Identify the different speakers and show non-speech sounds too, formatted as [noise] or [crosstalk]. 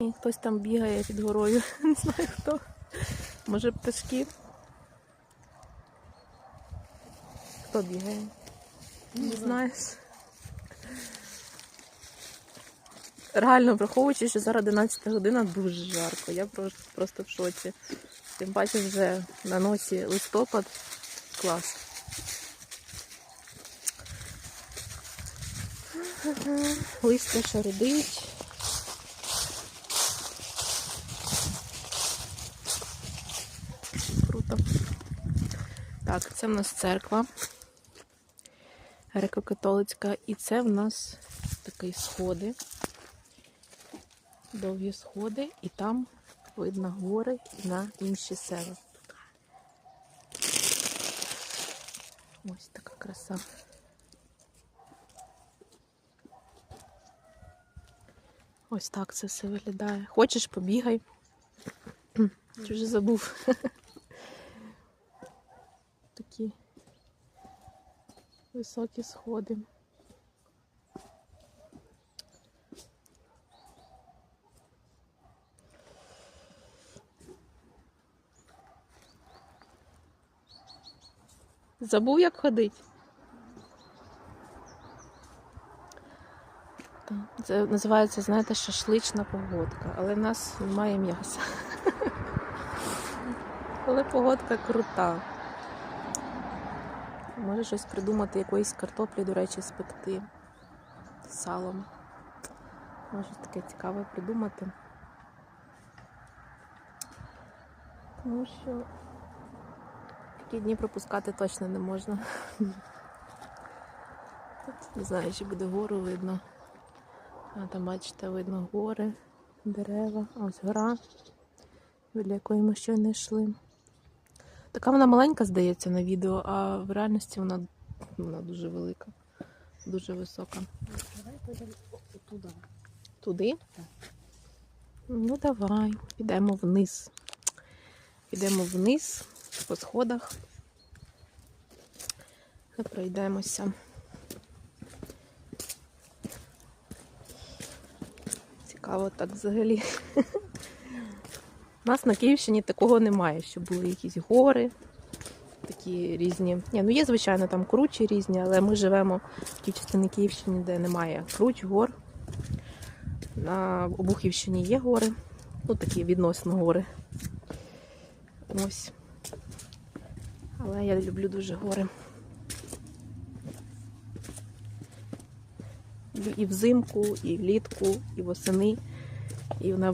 Speaker 1: І хтось там бігає під горою. [laughs] Не знаю хто. Може пташки. Хто бігає? Не знаєш. Реально, враховуючи, що зараз 11 година дуже жарко. Я просто, просто в шоці. Тим паче вже на носі листопад. Клас. Листя шарудить. Так, це в нас церква греко-католицька, і це в нас такі сходи, довгі сходи, і там видно гори на інші села. Ось така краса. Ось так це все виглядає. Хочеш, побігай. Чи вже забув? Такі високі сходи. Забув, як ходить. Це називається, знаєте, шашлична погодка, але в нас немає м'яса. [laughs] Але погодка крута. Може щось придумати, якоїсь картоплі, до речі, спекти салом. Може таке цікаве придумати. Тому що такі дні пропускати точно не можна. Тут не знаю, чи буде гору видно. А там, бачите, видно гори, дерева, ось гора, біля якої ми щойно йшли. Така вона маленька, здається, на відео, а в реальності вона, вона дуже велика, дуже висока.
Speaker 2: Давай пойдемо туди.
Speaker 1: Туди?
Speaker 2: Так.
Speaker 1: Ну давай, підемо вниз. Підемо вниз по сходах. І пройдемося. Цікаво так взагалі. [laughs] У нас на Київщині такого немає, щоб були якісь гори, такі різні. Ні, ну є, звичайно, там кручі різні, але ми живемо в тій частині Київщини, де немає круч, гор. На Обухівщині є гори, ну такі відносно гори. Ось. Але я люблю дуже гори. І взимку, і влітку, і восени, і на